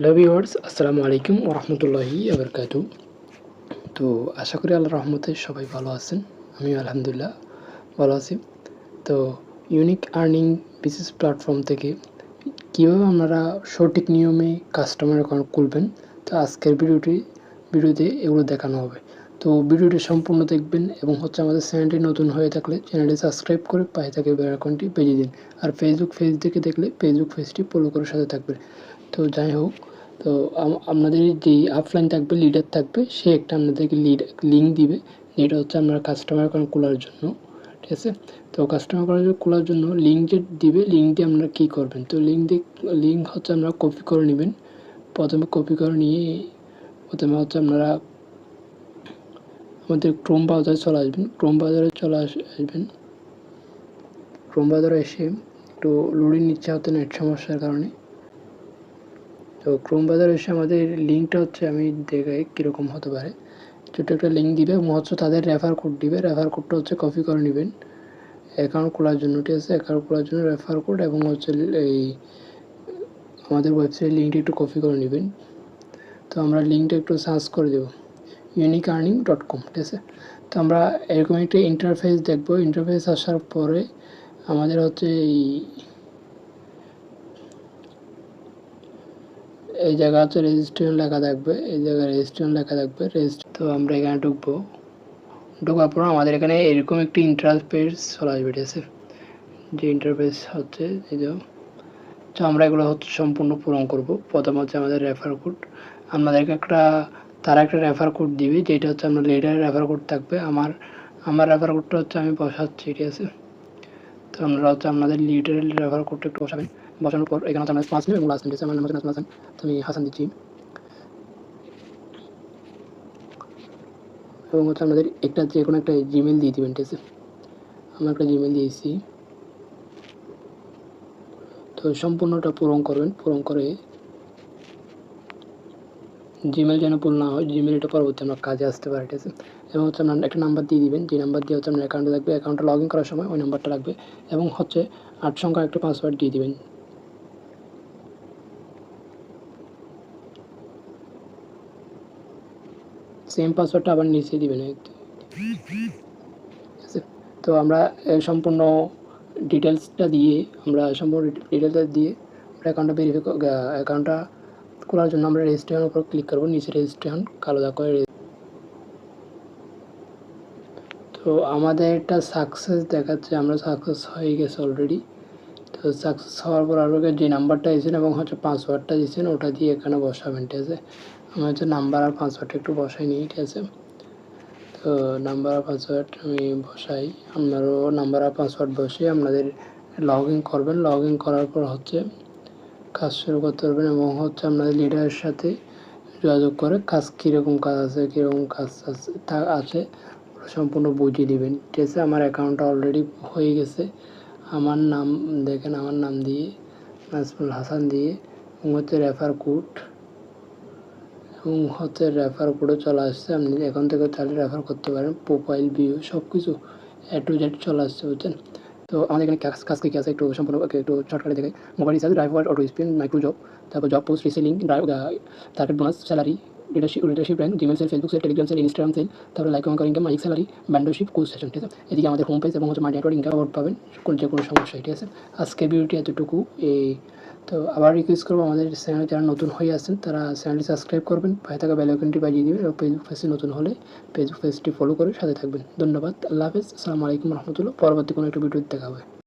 Hello viewers আসসালামু আলাইকুম ওরহমতুল্লাহি আবরকাত তো আশা করি আল্লাহ রহমতে সবাই ভালো আছেন। আমি আলহামদুলিল্লাহ ভালো আছি। তো ইউনিক আর্নিং বিজনেস প্ল্যাটফর্ম থেকে কীভাবে আপনারা সঠিক নিয়মে কাস্টমার অ্যাকাউন্ট খুলবেন, তো আজকের ভিডিওটি, ভিডিওতে এগুলো দেখানো হবে। তো ভিডিওটি সম্পূর্ণ দেখবেন এবং হচ্ছে আমাদের চ্যানেলটি নতুন হয়ে থাকলে চ্যানেলটি সাবস্ক্রাইব করে পায়ে থাকে বেল আইকনটি বেজে দিন। আর ফেসবুক পেজ থেকে দেখলে ফেসবুক পেজটি ফলো করে সাথে থাকবে তো যাই হোক তো আপনাদের যেই আফলাইন থাকবে লিডার থাকবে, সে একটা আপনাদেরকে লিড লিঙ্ক দিবে। যেটা হচ্ছে আপনার কাস্টমার অ্যাকাউন্ট খোলার জন্য, ঠিক আছে? তো কাস্টমার অ্যাকাউন্ট খোলার জন্য লিঙ্ক যে দিবে লিঙ্ক দিয়ে আপনারা কী করবেন? তো লিঙ্ক দিয়ে লিঙ্ক হচ্ছে আপনারা কপি করে নেবেন। প্রথমে কপি করে নিয়ে, প্রথমে হচ্ছে আপনারা আমাদের ক্রোম ব্রাউজারে চলে আসবেন। ক্রোম ব্রাউজারে চলে আস, আসবেন। ক্রোম ব্রাউজারে এসে একটু লোডিং নিচ্ছে হতে নেট সমস্যার কারণে। তো ক্রোম বাজার এসে আমাদের লিঙ্কটা হচ্ছে, আমি দেখাই কীরকম হতে পারে। ছোটো একটা লিঙ্ক দিবে, এবং হচ্ছে তাদের রেফার কোড দিবে। রেফার কোডটা হচ্ছে কপি করে নেবেন। অ্যাকাউন্ট খোলার জন্য, ঠিক আছে? অ্যাকাউন্ট খোলার জন্য রেফার কোড এবং হচ্ছে এই আমাদের ওয়েবসাইট লিঙ্কটা একটু কপি করে নেবেন। তো আমরা লিঙ্কটা একটু সার্চ করে দেবো। ইউনিক আর্নিং ডট কম ঠিক আছে? তো আমরা এরকম একটা ইন্টারফেস দেখব। ইন্টারফেস আসার পরে আমাদের হচ্ছে এই এই জায়গা হচ্ছে রেজিস্ট্রেশন লেখা থাকবে, এই জায়গায় রেজিস্ট্রেশন লেখা থাকবে রেজিস্ট তো আমরা এখানে ঢুকবো। ঢোকার পর আমাদের এখানে এরকম একটি ইন্টারফেস চলে আসবে, ঠিক আছে? যে ইন্টারফেস হচ্ছে, এই যে, তো আমরা এগুলো হচ্ছে সম্পূর্ণ পূরণ করব। প্রথম হচ্ছে আমাদের রেফার কোড আপনাদেরকে একটা, তারা একটা রেফার কোড দিবে, যেটা হচ্ছে আপনার লিডারের রেফার কোড থাকবে। আমার আমার রেফার কোডটা হচ্ছে আমি বসাচ্ছি, ঠিক আছে? তো আমরা হচ্ছে আপনাদের লিডারের রেফার কোডটা একটু বসাবেন। বসানোর পর এখানে হচ্ছে পাঁচ এবং লাস্ট নেম আমার নাম হচ্ছে হাসান তো আমি হাসান দিচ্ছি। এবং হচ্ছে আপনাদের একটা যে কোনো একটা জিমেল দিয়ে দেবেন, ঠিক আছে? আমরা একটা জিমেল দিয়েছি। তো সম্পূর্ণটা পূরণ করবেন, পূরণ করে জিমেল যেন ভুল না হয় জিমেল এটা পরবর্তী আমরা কাজে আসতে পারে, ঠিক আছে? এবং হচ্ছে আপনার একটা নাম্বার দিয়ে দিবেন, যে নাম্বার দিয়ে হচ্ছে আপনার অ্যাকাউন্টে লাগবে অ্যাকাউন্টে লগ ইন করার সময় ওই নাম্বারটা লাগবে এবং হচ্ছে আট সংখ্যার একটা পাসওয়ার্ড দিয়ে দিবেন। সেম পাসওয়ার্ডটা আবার নিচে দিবেন তো। আমরা সম্পূর্ণ ডিটেলসটা দিয়ে, আমরা সম্পূর্ণ ডিটেলসটা দিয়ে আমরা অ্যাকাউন্টটা ভেরিফাই অ্যাকাউন্টটা খোলার জন্য আমরা রেজিস্ট্রেশন উপর ক্লিক করব, নিচে রেজিস্ট্রেশন কালো দাগ করে তো আমাদের একটা সাকসেস দেখাচ্ছে, আমরা সাকসেস হয়ে গেছে অলরেডি তো সাকসেস হওয়ার পর আপনাকে যে নাম্বারটা দিয়েছেন এবং হচ্ছে পাসওয়ার্ডটা দিয়েছেন, ওটা দিয়ে এখানে বসাবেন, ঠিক আছে? আমি হচ্ছে নাম্বার আর পাসওয়ার্ডটা একটু বসাই নিই, ঠিক আছে? তো নাম্বার আর পাসওয়ার্ড আমি বসাই, আপনারও নাম্বার আর পাসওয়ার্ড বসে আপনাদের লগ ইন করবেন। লগ ইন করার পর হচ্ছে কাজ শুরু করতে পারবেন এবং হচ্ছে আপনাদের লিডারের সাথে যোগাযোগ করে কাজ কীরকম কাজ আছে, কীরকম কাজ আছে, তা আছে সম্পূর্ণ বুঝিয়ে দেবেন। ঠিক আছে? আমার অ্যাকাউন্টটা অলরেডি হয়ে গেছে। আমার নাম, দেখেন আমার নাম দিয়ে, নাজমুল হাসান দিয়ে, এবং হচ্ছে রেফার কোড এবং হচ্ছে রেফার কোডে চলে আসছে। আপনি এখান থেকে তাহলে রেফার করতে পারেন। প্রোফাইল ভিউ সব কিছু এ টু জেড চলে আসছে, বুঝছেন? তো আমাদের এখানে কাজ কাজ কী আছে? একটু সম্পূর্ণ একটু শর্টকাটে দেখে mobile recharge driver auto spin micro job তারপর job post reselling target bonus salary leadership leadership rank Gmail sell Facebook sell Telegram sell Instagram sell তারপরে like comment income mike salary ব্যান্ডারশিপ course session ঠিক আছে? এদিকে আমাদের home page এবং হচ্ছে মাই income award পাবেন, কোন যে কোনো সমস্যা ঠিক আছে? আজকে ভিডিওটি এতটুকু, এই তো আবার রিকোয়েস্ট করব আমাদের চ্যানেলে যারা নতুন হয়ে আসছেন তারা চ্যানেলটি সাবস্ক্রাইব করবেন পায়ে থাকা বেলাইকনটি বাজিয়ে দেবেন এবং ফেসবুক পেজটি নতুন হলে ফেসবুক পেজটি ফলো করে সাথে থাকবেন। ধন্যবাদ, আল্লাহ হাফেজ, আসসালামু আলাইকুম রহমতুল্লাহ, পরবর্তী কোনো একটা ভিডিও দেখা হবে।